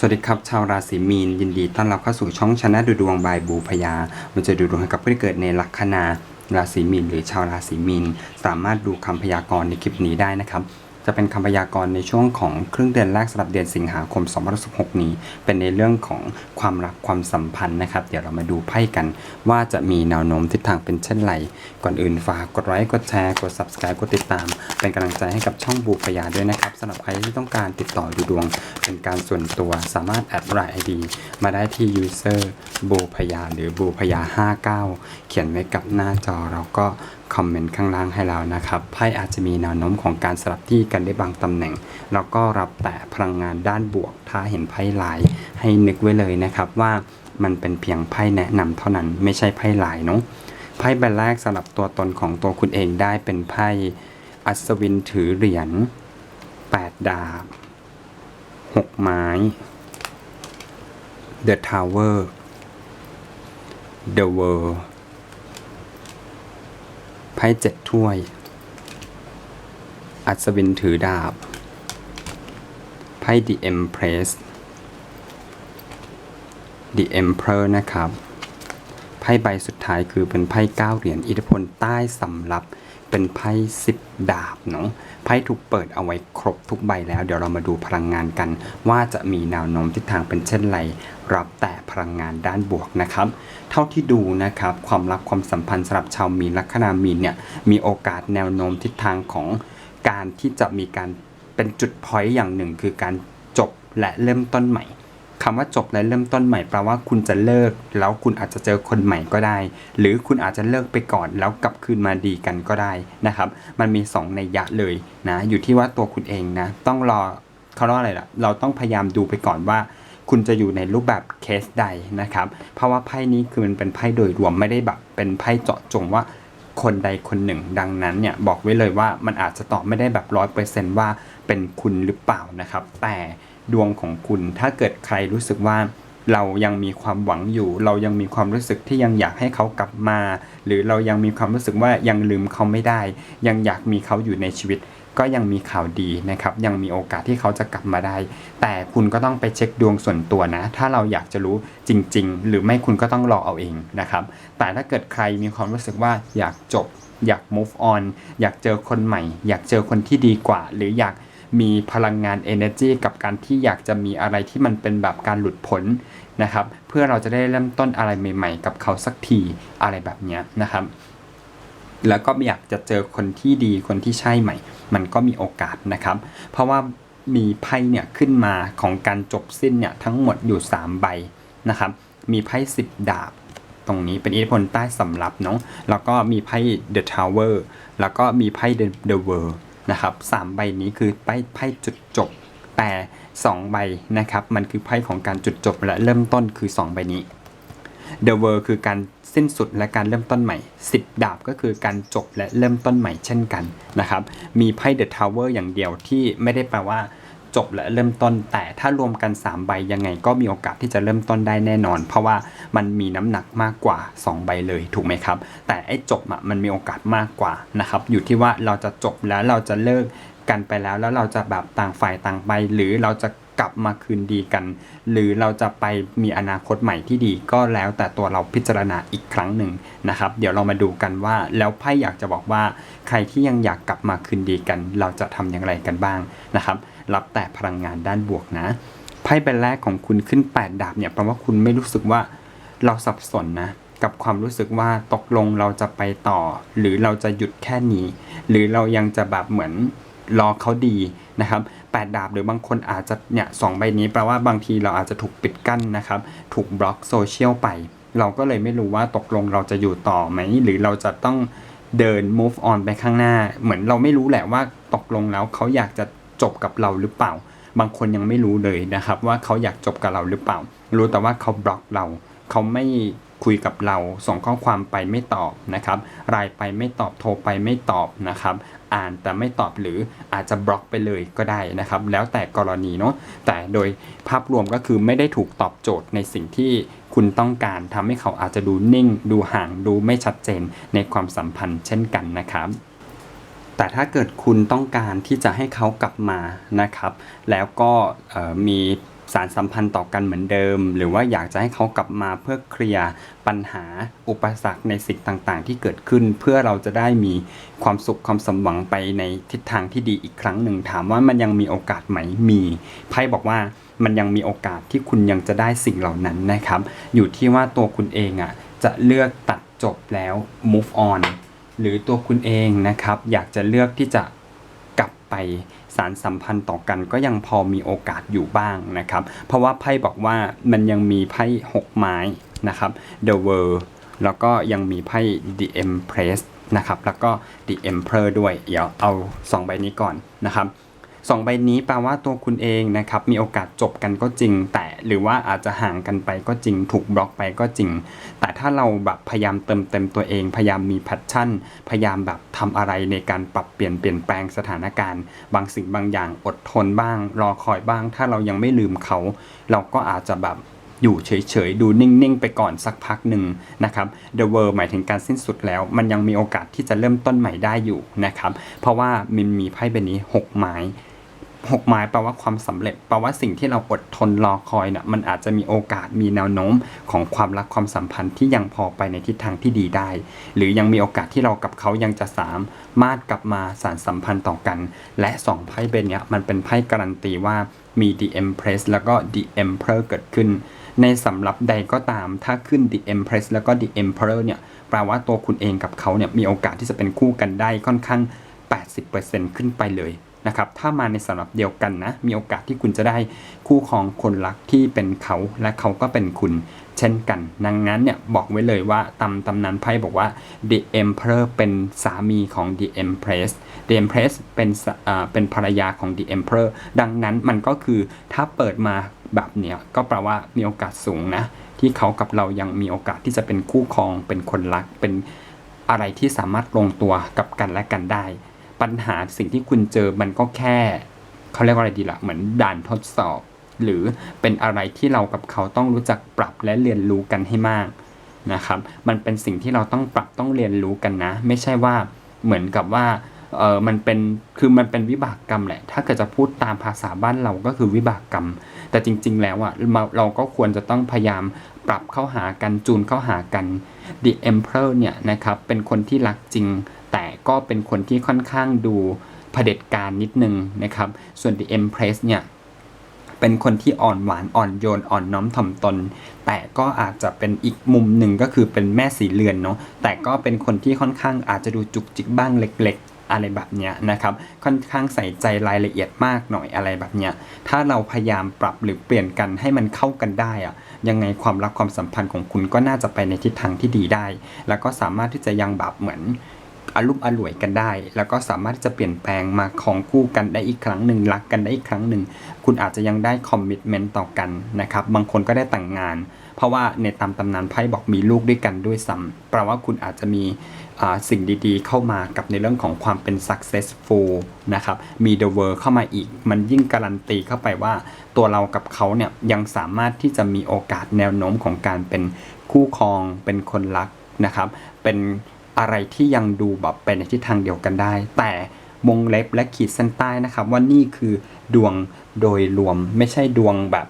สวัสดีครับ ชาวราศีมีน ยินดีต้อนรับเข้าสู่ช่องชนะดูดวงบายบูพยามันจะดูดวงให้กับผู้ที่เกิดในลัคนาราศีมีนหรือชาวราศีมีน สามารถดูคำพยากรณ์ในคลิปนี้ได้นะครับ จะเป็นคำพยากรณ์ในช่วงของครึ่งเดือนแรกสำหรับเดือนสิงหาคม2016นี้ เป็นในเรื่องของความรักความสัมพันธ์นะครับ เดี๋ยวเรามาดูไพ่กัน ว่าจะมีแนวโน้มทิศทางเป็นเช่นไร ก่อนอื่นฝากกดไลค์กดแชร์กด subscribe กดติดตาม เป็นกำลังใจให้กับช่องบูพยาด้วยนะครับสำหรับใครที่ต้องการติดต่อดูดวง เป็นการส่วนตัวสามารถแอดไลน์ไอดีมาได้ที่ user บูพยาหรือบูพยา59 เขียนไว้กับหน้าจอเราก็คอมเมนต์ข้างล่างให้เรานะครับไพ่อาจจะมีแนวโน้มของการสลับที่กันได้บางตำแหน่ง แล้วก็รับแต่พลังงานด้านบวก ถ้าเห็นไพ่ลายให้นึกไว้เลยนะครับว่ามันเป็นเพียงไพ่แนะนำเท่านั้นไม่ใช่ไพ่ลายเนาะไพ่ใบแรกสำหรับตัวตนของตัวคุณเองได้เป็นไพ่อัศวินถือเหรียญ8 ดาบ 6 ไม้ The Tower The World ไพ่เจ็ดถ้วย อัศวินถือดาบ ไพ่ The Empress The Emperor นะครับ ไพ่ใบสุดท้ายคือเป็นไพ่เก้าเหรียญอิทธิพลใต้สำรับ เป็นไพ่สิบดาบเนาะไพ่ถูกเปิดเอาไว้ครบทุกใบแล้ว เดี๋ยวเรามาดูพลังงานกัน ว่าจะมีแนวโน้มทิศทางเป็นเช่นไร รับแต่พลังงานด้านบวกนะครับ เท่าที่ดูนะครับ ความรักความสัมพันธ์สำหรับชาวมีนลัคนามีนเนี่ยมีโอกาสแนวโน้มทิศทางของการที่จะมีการเป็นจุดพอยต์อย่างหนึ่ง คือการจบและเริ่มต้นใหม่ คำว่าจบและเริ่มต้นใหม่แปลว่าคุณจะเลิก แล้วคุณอาจจะเจอคนใหม่ก็ได้ หรือคุณอาจจะเลิกไปก่อนแล้วกลับคืนมาดีกันก็ได้นะครับ มันมี2ในยะเลยนะอยู่ที่ว่าตัวคุณเองนะต้องรอเขาเรียกว่าอะไรล่ะเราต้องพยายามดูไปก่อนว่าคุณจะอยู่ในรูปแบบเคสใดนะครับ เพราะว่าไพ่นี้คือมันเป็นไพ่โดยรวมไม่ได้แบบเป็นไพ่เจาะจงว่าคนใดคนหนึ่ง ดังนั้นเนี่ยบอกไว้เลยว่ามันอาจจะตอบไม่ได้แบบร้อยเปอร์เซนต์ว่าเป็นคุณหรือเปล่านะครับ แต่ ดวงของคุณ ถ้าเกิดใครรู้สึกว่าเรายังมีความหวังอยู่ เรายังมีความรู้สึกที่ยังอยากให้เขากลับมา หรือเรายังมีความรู้สึกว่ายังลืมเขาไม่ได้ ยังอยากมีเขาอยู่ในชีวิต ก็ยังมีข่าวดีนะครับ ยังมีโอกาสที่เขาจะกลับมาได้ แต่คุณก็ต้องไปเช็คดวงส่วนตัวนะ ถ้าเราอยากจะรู้จริง ๆ หรือไม่คุณก็ต้องรอเอาเองนะครับ แต่ถ้าเกิดใครมีความรู้สึกว่าอยากจบ อยาก move on อยากเจอคนใหม่ อยากเจอคนที่ดีกว่า หรืออยาก มีพลังงาน energy กับการที่อยากจะมีอะไรที่มันเป็นแบบการหลุดพ้นนะครับ เพื่อเราจะได้เริ่มต้นอะไรใหม่ ๆ กับเขาสักทีอะไรแบบนี้นะครับ แล้วก็อยากจะเจอคนที่ดีคนที่ใช่ใหม่ มันก็มีโอกาสนะครับ เพราะว่ามีไพ่เนี่ยขึ้นมาของการจบสิ้นเนี่ยทั้งหมดอยู่ 3 ใบนะครับ มีไพ่10ดาบตรงนี้เป็นอิทธิพลใต้สำรับเนาะแล้วก็มีไพ่ The Tower แล้วก็มีไพ่ The World นะครับสามใบนี้คือไพ่ไพ่จุดจบ แต่ 2 ใบนะครับ มันคือไพ่ของการจุดจบและเริ่มต้นคือ 2 ใบนี้ The World คือการสิ้นสุดและการเริ่มต้นใหม่ 10 ดาบก็คือการจบและเริ่มต้นใหม่เช่นกันนะครับ มีไพ่ The Tower อย่างเดียวที่ไม่ได้แปลว่า จบและเริ่มต้น แต่ถ้ารวมกัน 3 ใบยังไงก็มีโอกาสที่จะเริ่มต้นได้แน่นอน เพราะว่ามันมีน้ำหนักมากกว่า 2 ใบเลยถูกไหมครับ แต่ไอ้จบอะมันมีโอกาสมากกว่านะครับอยู่ที่ว่าเราจะจบแล้วเราจะเลิกกันไปแล้วแล้วเราจะแบบต่างฝ่ายต่างไปหรือเราจะ กลับมาคืนดีกัน หรือเราจะไปมีอนาคตใหม่ที่ดีก็แล้วแต่ตัวเราพิจารณาอีกครั้งหนึ่งนะครับ เดี๋ยวเรามาดูกันว่าแล้วไพ่อยากจะบอกว่า ใครที่ยังอยากกลับมาคืนดีกัน เราจะทำอย่างไรกันบ้างนะครับ รับแต่พลังงานด้านบวกนะไพ่ใบแรกของคุณขึ้น 8 ดาบเนี่ยแปลว่าคุณไม่รู้สึกว่าเราสับสนนะกับความรู้สึกว่าตกลงเราจะไปต่อ หรือเราจะหยุดแค่นี้ หรือเรายังจะแบบเหมือนรอเขาดีนะครับ แปดาบ หรือบางคนอาจจะเนี่ยสองใบนี้แปลว่าบางทีเราอาจจะถูกปิดกั้นนะครับ ถูกบล็อกโซเชียลไป เราก็เลยไม่รู้ว่าตกลงเราจะอยู่ต่อไหม หรือเราจะต้องเดิน move on ไปข้างหน้า เหมือนเราไม่รู้แหละว่าตกลงแล้วเขาอยากจะจบกับเราหรือเปล่า บางคนยังไม่รู้เลยนะครับ ว่าเขาอยากจบกับเราหรือเปล่า รู้แต่ว่าเขาบล็อกเรา เขาไม่คุยกับเรา ส่งข้อความไปไม่ตอบนะครับไลน์ไปไม่ตอบโทรไปไม่ตอบนะครับ อ่านแต่ไม่ตอบหรืออาจจะบล็อกไปเลยก็ได้นะครับ แล้วแต่กรณีเนาะแต่โดยภาพรวมก็คือไม่ได้ถูกตอบโจทย์ในสิ่งที่คุณต้องการทำให้เขาอาจจะดูนิ่ง ดูห่างดูไม่ชัดเจนในความสัมพันธ์เช่นกันนะครับแต่ถ้าเกิดคุณต้องการที่จะให้เขากลับมานะครับ แล้วก็มี สารสัมพันธ์ต่อกันเหมือนเดิม หรือว่าอยากจะให้เขากลับมาเพื่อเคลียร์ปัญหาอุปสรรคในสิ่งต่างๆ ที่เกิดขึ้น เพื่อเราจะได้มีความสุขความสมหวังไปในทิศทางที่ดีอีกครั้งหนึ่งถามว่ามันยังมีโอกาสไหมมีไพ่บอกว่ามันยังมีโอกาสที่คุณยังจะได้สิ่งเหล่านั้นนะครับ อยู่ที่ว่าตัวคุณเองอะจะเลือกตัดจบแล้ว move on หรือตัวคุณเองนะครับ อยากจะเลือกที่จะ ไปสารสัมพันธ์ต่อกันก็ยังพอมีโอกาสอยู่บ้างนะครับ เพราะว่าไพ่บอกว่ามันยังมีไพ่หกไม้นะครับ The World แล้วก็ยังมีไพ่ The Empress นะครับ แล้วก็ The Emperor ด้วย เดี๋ยวเอาสองใบนี้ก่อนนะครับ สองใบนี้แปลว่าตัวคุณเองนะครับมีโอกาสจบกันก็จริง แต่หรือว่าอาจจะห่างกันไปก็จริง ถูกบล็อกไปก็จริง แต่ถ้าเราแบบพยายามเติมเต็มตัวเอง พยายามมีแพชชั่น พยายามแบบทำอะไรในการปรับเปลี่ยนเปลี่ยนแปลงสถานการณ์ บางสิ่งบางอย่างอดทนบ้าง รอคอยบ้าง ถ้าเรายังไม่ลืมเขา เราก็อาจจะแบบอยู่เฉยๆ ดูนิ่งๆ ไปก่อนสักพักหนึ่งนะครับ The World หมายถึงการสิ้นสุดแล้ว มันยังมีโอกาสที่จะเริ่มต้นใหม่ได้อยู่นะครับ เพราะว่ามันมีไพ่ใบนี้หกไม้ หกไม้แปลว่าความสำเร็จแปลว่าสิ่งที่เราอดทนรอคอยเนี่ยมันอาจจะมีโอกาสมีแนวโน้มของความรักความสัมพันธ์ที่ยังพอไปในทิศทางที่ดีได้ หรือยังมีโอกาสที่เรากับเขายังจะสามารถกลับมาสานสัมพันธ์ต่อกัน และสองไพ่เบนเนี้ยมันเป็นไพ่การันตีว่ามี The Empress แล้วก็ The Emperor เกิดขึ้น ในสำหรับใดก็ตามถ้าขึ้น The Empress แล้วก็ The Emperor เนี่ยแปลว่าตัวคุณเองกับเขาเนี่ยมีโอกาสที่จะเป็นคู่กันได้ค่อนข้าง 80%ขึ้นไปเลย นะครับถ้ามาในสำรับเดียวกันนะมีโอกาสที่คุณจะได้คู่ของคนรักที่เป็นเขาและเขาก็เป็นคุณเช่นกัน ดังนั้นเนี่ยบอกไว้เลยว่าตำตำนานไพ่บอกว่า The Emperor เป็นสามีของ The Empress The Empress เป็นสอ่าเป็นภรรยาของ The Emperor ดังนั้นมันก็คือถ้าเปิดมาแบบเนี้ยก็แปลว่ามีโอกาสสูงนะ ที่เขากับเรายังมีโอกาสที่จะเป็นคู่ครอง เป็นคนรักเป็นอะไรที่สามารถลงตัวกับกันและกันได้ ปัญหาสิ่งที่คุณเจอมันก็แค่เขาเรียกว่าอะไรดีละ่ะเหมือนด่านทดสอบ หรือเป็นอะไรที่เรากับเขาต้องรู้จักปรับและเรียนรู้กันให้มากนะครับมันเป็นสิ่งที่เราต้องปรับต้องเรียนรู้กันนะ ไม่ใช่ว่าเหมือนกับว่าเออมันเป็นคือมันเป็นวิบากกรรมแหละ ถ้าเกิดจะพูดตามภาษาบ้านเราก็คือวิบากกรรม แต่จริง ๆ แล้วอะเราเราก็ควรจะต้องพยายามปรับเข้าหากันจูนเข้าหากัน The Emperor เนี่ยนะครับเป็นคนที่รักจริง แต่ก็เป็นคนที่ค่อนข้างดูเผด็จการนิดนึงนะครับ ส่วน The Empress เนี่ยเป็นคนที่อ่อนหวานอ่อนโยนอ่อนน้อมถ่อมตน แต่ก็อาจจะเป็นอีกมุมหนึ่งก็คือเป็นแม่สีเรือนเนาะแต่ก็เป็นคนที่ค่อนข้างอาจจะดูจุกจิกบ้างเล็ก ๆ อะไรแบบเนี้ยนะครับ ค่อนข้างใส่ใจรายละเอียดมากหน่อยอะไรแบบเนี้ยถ้าเราพยายามปรับหรือเปลี่ยนกันให้มันเข้ากันได้อะยังไงความรักความสัมพันธ์ของคุณก็น่าจะไปในทิศทางที่ดีได้ แล้วก็สามารถที่จะยังแบบเหมือน อารุ่มอร่วยกันได้ แล้วก็สามารถที่จะเปลี่ยนแปลงมาของคู่กันได้อีกครั้งหนึ่งรักกันได้อีกครั้งหนึ่งคุณอาจจะยังได้คอมมิชเมนต์ต่อกันนะครับบางคนก็ได้แต่งงาน เพราะว่าในตามตำนานไพ่บอกมีลูกด้วยกันด้วยซ้ำแปลว่าคุณอาจจะมีสิ่งดีๆ เข้ามากับในเรื่องของความเป็น successful นะครับ มี the world เข้ามาอีก มันยิ่งการันตีเข้าไปว่า ตัวเรากับเขาเนี่ยยังสามารถที่จะมีโอกาสแนวโน้มของการเป็นคู่ครอง เป็นคนรักนะครับ เป็น อะไรที่ยังดูแบบไปในทิศทางเดียวกันได้ แต่วงเล็บและขีดเส้นใต้นะครับ ว่านี่คือดวงโดยรวมไม่ใช่ดวงแบบ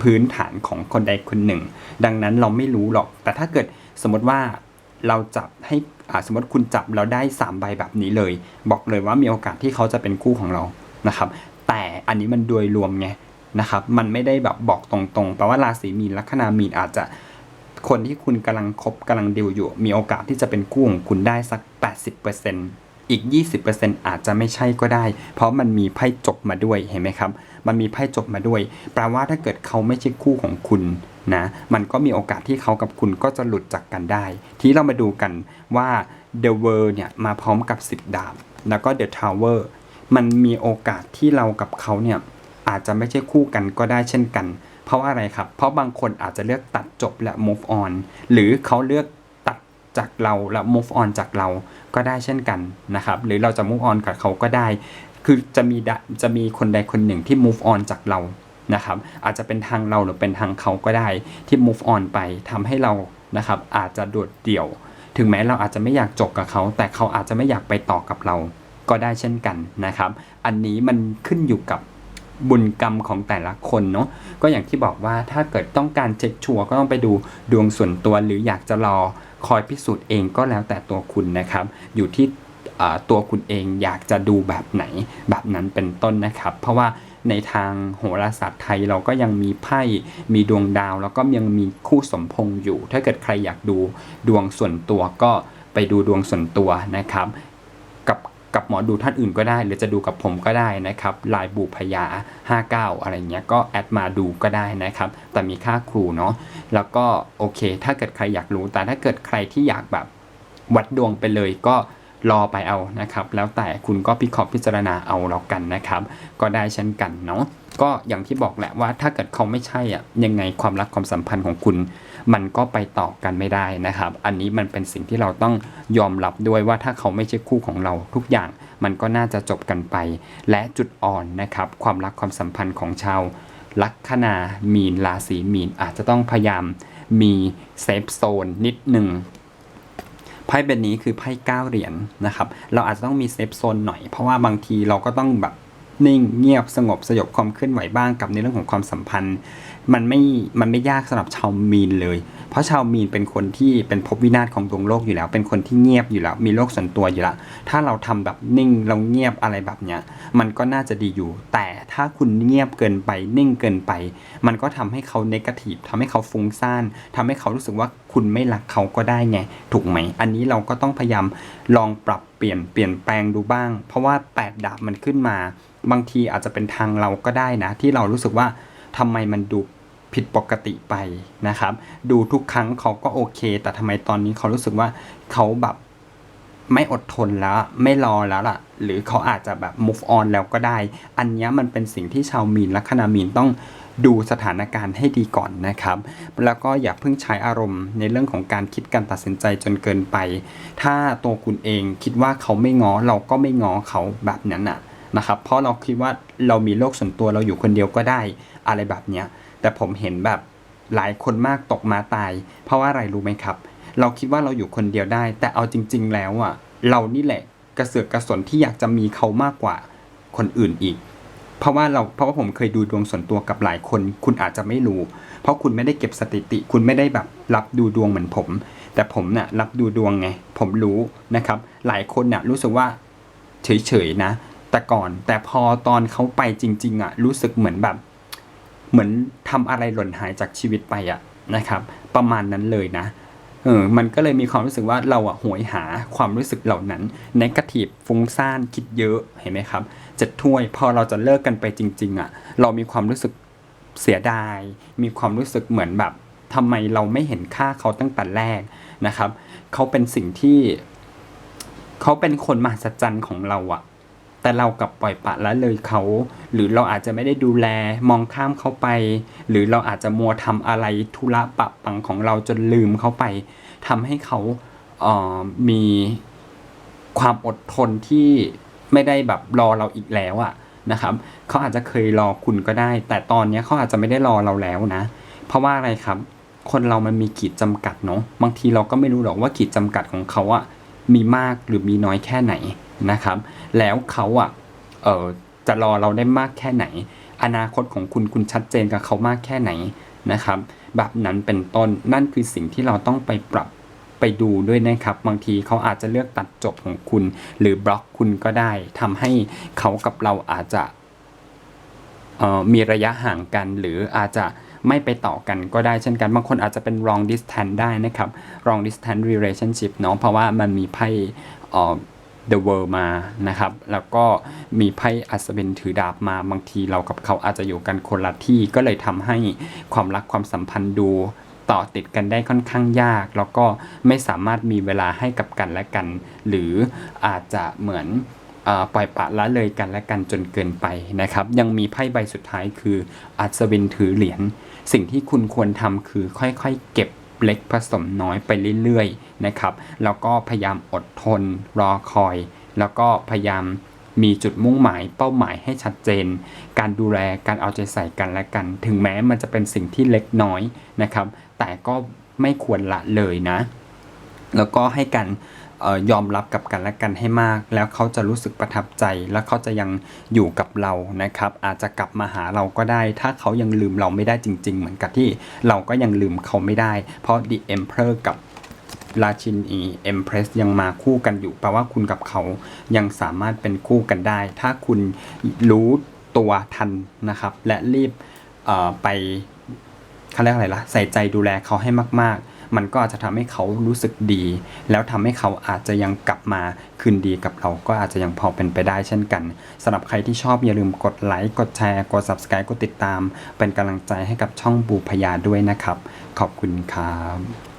พื้นฐานของคนใดคนหนึ่ง ดังนั้นเราไม่รู้หรอก แต่ถ้าเกิดสมมติว่าเราจับให้สมมติคุณจับเราได้ 3 ใบแบบนี้เลย บอกเลยว่ามีโอกาสที่เขาจะเป็นคู่ของเรานะครับ แต่อันนี้มันโดยรวมไงนะครับ มันไม่ได้แบบบอกตรงๆแปลว่าราศีมีนลัคนามีนอาจจะ คนที่คุณกำลังคบกำลังดิวอยู่ มีโอกาสที่จะเป็นคู่ของคุณได้สัก 80%อีก 20%อาจจะไม่ใช่ก็ได้ เพราะมันมีไพ่จบมาด้วยเห็นไหมครับ มันมีไพ่จบมาด้วย แปลว่าถ้าเกิดเขาไม่ใช่คู่ของคุณนะ มันก็มีโอกาสที่เขากับคุณก็จะหลุดจากกันได้ ทีเรามาดูกันว่า The World เนี่ยมาพร้อมกับ 10 ดาบ แล้วก็ The Tower มันมีโอกาสที่เรากับเขาเนี่ยอาจจะไม่ใช่คู่กันก็ได้เช่นกัน เพราะอะไรครับ เพราะบางคนอาจจะเลือกตัดจบและ move on หรือเขาเลือกตัดจากเราและ move on จากเราก็ได้เช่นกันนะครับ หรือเราจะ move on กับเขาก็ได้ คือจะมีจะมีคนใดคนหนึ่งที่ move on จากเรานะครับ อาจจะเป็นทางเราหรือเป็นทางเขาก็ได้ที่ move on ไปทำให้เรานะครับ อาจจะโดดเดี่ยว ถึงแม้เราอาจจะไม่อยากจบกับเขา แต่เขาอาจจะไม่อยากไปต่อกับเรา ก็ได้เช่นกันนะครับ อันนี้มันขึ้นอยู่กับ บุญกรรมของแต่ละคนเนาะก็อย่างที่บอกว่าถ้าเกิดต้องการเช็คชัวร์ก็ต้องไปดูดวงส่วนตัวหรืออยากจะรอคอยพิสูจน์เองก็แล้วแต่ตัวคุณนะครับ อยู่ที่ตัวคุณเองอยากจะดูแบบไหนแบบนั้นเป็นต้นนะครับ เพราะว่าในทางโหราศาสตร์ไทยเราก็ยังมีไพ่มีดวงดาว แล้วก็ยังมีคู่สมพงษ์อยู่ ถ้าเกิดใครอยากดูดวงส่วนตัวก็ไปดูดวงส่วนตัวนะครับ กับหมอดูท่านอื่นก็ได้ หรือจะดูกับผมก็ได้นะครับลายบูพยา 59 อะไรเงี้ยก็แอดมาดูก็ได้นะครับ แต่มีค่าครูเนาะแล้วก็โอเค ถ้าเกิดใครอยากรู้ แต่ถ้าเกิดใครที่อยากแบบวัดดวงไปเลยก็ รอไปเอานะครับ แล้วแต่คุณก็พิเคราะห์พิจารณาเอาแล้วกันนะครับ ก็ได้เช่นกันเนาะก็อย่างที่บอกแหละว่าถ้าเกิดเขาไม่ใช่อะยังไงความรักความสัมพันธ์ของคุณ มันก็ไปต่อกันไม่ได้นะครับ อันนี้มันเป็นสิ่งที่เราต้องยอมรับด้วยว่าถ้าเขาไม่ใช่คู่ของเราทุกอย่าง มันก็น่าจะจบกันไป และจุดอ่อนนะครับ ความรักความสัมพันธ์ของชาวลัคนามีนราศีมีนอาจจะต้องพยายามมีเซฟโซนนิดหนึ่ง ไพ่ใบนี้คือไพ่เก้าเหรียญนะครับ เราอาจจะต้องมีเซฟโซนหน่อย เพราะว่าบางทีเราก็ต้องแบบนิ่งเงียบสงบสยบความเคลื่อนไหวบ้างกับในเรื่องของความสัมพันธ์ มันไม่มันไม่ยากสำหรับชาวมีนเลย เพราะชาวมีนเป็นคนที่เป็นภพวินาศของดวงโลกอยู่แล้ว เป็นคนที่เงียบอยู่แล้ว มีโลกส่วนตัวอยู่แล้ว ถ้าเราทำแบบนิ่งเราเงียบอะไรแบบเนี้ยมันก็น่าจะดีอยู่ แต่ถ้าคุณเงียบเกินไปนิ่งเกินไป มันก็ทำให้เขาเนกาทีฟทำให้เขาฟุ้งซ่านทำให้เขารู้สึกว่าคุณไม่รักเขาก็ได้ไง ถูกไหม อันนี้เราก็ต้องพยายามลองปรับเปลี่ยนเปลี่ยนแปลงดูบ้าง เพราะว่าแปดดาบมันขึ้นมา บางทีอาจจะเป็นทางเราก็ได้นะ ที่เรารู้สึกว่าทำไมมันดูผิดปกติไปนะครับ ดูทุกครั้งเขาก็โอเค แต่ทำไมตอนนี้เขารู้สึกว่าเขาแบบไม่อดทนแล้วไม่รอแล้วล่ะ หรือเขาอาจจะแบบ move on แล้วก็ได้ อันนี้มันเป็นสิ่งที่ชาวมีนและคณามีนต้อง ดูสถานการณ์ให้ดีก่อนนะครับ แล้วก็อย่าเพิ่งใช้อารมณ์ในเรื่องของการคิดการตัดสินใจจนเกินไป ถ้าตัวคุณเองคิดว่าเขาไม่ง้อเราก็ไม่ง้อเขาแบบนั้นน่ะนะครับ เพราะเราคิดว่าเรามีโลกส่วนตัวเราอยู่คนเดียวก็ได้อะไรแบบเนี้ย แต่ผมเห็นแบบหลายคนมากตกมาตาย เพราะว่าอะไรรู้ไหมครับ เราคิดว่าเราอยู่คนเดียวได้ แต่เอาจริง ๆ แล้วอะเรานี่แหละกระเสือกกระสนที่อยากจะมีเขามากกว่าคนอื่นอีก เพราะว่าเราเพราะว่าผมเคยดูดวงส่วนตัวกับหลายคน คุณอาจจะไม่รู้ เพราะคุณไม่ได้เก็บสถิติ คุณไม่ได้แบบรับดูดวงเหมือนผม แต่ผมเนี่ยรับดูดวงไง ผมรู้นะครับ หลายคนเนี่ยรู้สึกว่าเฉยๆนะ แต่ก่อนแต่พอตอนเขาไปจริง ๆอะรู้สึกเหมือนแบบ เหมือนทำอะไรหล่นหายจากชีวิตไปอะนะครับ ประมาณนั้นเลยนะ เออมันก็เลยมีความรู้สึกว่าเราอะหวยหาความรู้สึกเหล่านั้นนกาทีฟฟุ้งซ่านคิดเยอะเห็นไหมครับจะถ้วยพอเราจะเลิกกันไปจริง ๆอะเรามีความรู้สึกเสียดาย มีความรู้สึกเหมือนแบบทำไมเราไม่เห็นค่าเขาตั้งแต่แรกนะครับ เขาเป็นสิ่งที่ เขาเป็นคนมหัศจรรย์ของเราอะ แต่เรากับปล่อยปละละเลยเขา หรือเราอาจจะไม่ได้ดูแลมองข้ามเขาไป หรือเราอาจจะมัวทำอะไรธุระปะปังของเราจนลืมเขาไปทำให้เขาเออมีความอดทนที่ไม่ได้แบบรอเราอีกแล้วอะนะครับเขาอาจจะเคยรอคุณก็ได้ แต่ตอนนี้เขาอาจจะไม่ได้รอเราแล้วนะ เพราะว่าอะไรครับ คนเรามันมีขีดจำกัดเนาะบางทีเราก็ไม่รู้หรอกว่าขีดจำกัดของเขาอะ มีมากหรือมีน้อยแค่ไหนนะครับ แล้วเขาอะเออจะรอเราได้มากแค่ไหน อนาคตของคุณคุณชัดเจนกับเขามากแค่ไหนนะครับ แบบนั้นเป็นต้นนั่นคือสิ่งที่เราต้องไปปรับไปดูด้วยนะครับ บางทีเขาอาจจะเลือกตัดจบของคุณ หรือบล็อกคุณก็ได้ทำให้เขากับเราอาจจะมีระยะห่างกันหรืออาจจะ ไม่ไปต่อกันก็ได้เช่นกัน บางคนอาจจะเป็น long distance ได้นะครับ long distance relationship เนาะเพราะว่ามันมีไพ่เอ่อ the world มานะครับ แล้วก็มีไพ่อัศวินถือดาบมา บางทีเรากับเขาอาจจะอยู่กันคนละที่ ก็เลยทำให้ความรักความสัมพันธ์ดูต่อติดกันได้ค่อนข้างยาก แล้วก็ไม่สามารถมีเวลาให้กับกันและกัน หรืออาจจะเหมือนปล่อยปละละเลยกันและกันจนเกินไปนะครับ ยังมีไพ่ใบสุดท้ายคืออัศวินถือเหรียญ สิ่งที่คุณควรทำคือค่อยๆ เก็บเล็กผสมน้อยไปเรื่อยๆนะครับ แล้วก็พยายามอดทนรอคอย แล้วก็พยายามมีจุดมุ่งหมายเป้าหมายให้ชัดเจน การดูแลการเอาใจใส่กันและกัน ถึงแม้มันจะเป็นสิ่งที่เล็กน้อยนะครับ แต่ก็ไม่ควรละเลยนะ แล้วก็ให้การเอ่อ ยอมรับกับกันและกันให้มาก แล้วเขาจะรู้สึกประทับใจ และเขาจะยังอยู่กับเรานะครับ อาจจะกลับมาหาเราก็ได้ ถ้าเขายังลืมเราไม่ได้จริง ๆ เหมือนกับที่เราก็ยังลืมเขาไม่ได้ เพราะ The Emperor กับราชินีเอ็มเพรสยังมาคู่กันอยู่แปลว่าคุณกับเขายังสามารถเป็นคู่กันได้ ถ้าคุณรู้ตัวทันนะครับ และรีบไปเขาเรียกอะไรล่ะใส่ใจดูแลเขาให้มาก ๆ มันก็อาจจะทำให้เขารู้สึกดี แล้วทำให้เขาอาจจะยังกลับมาคืนดีกับเราก็อาจจะยังพอเป็นไปได้เช่นกันสำหรับใครที่ชอบอย่าลืมกดไลค์กดแชร์กด subscribe กดติดตาม เป็นกำลังใจให้กับช่องบูพยาด้วยนะครับ ขอบคุณครับ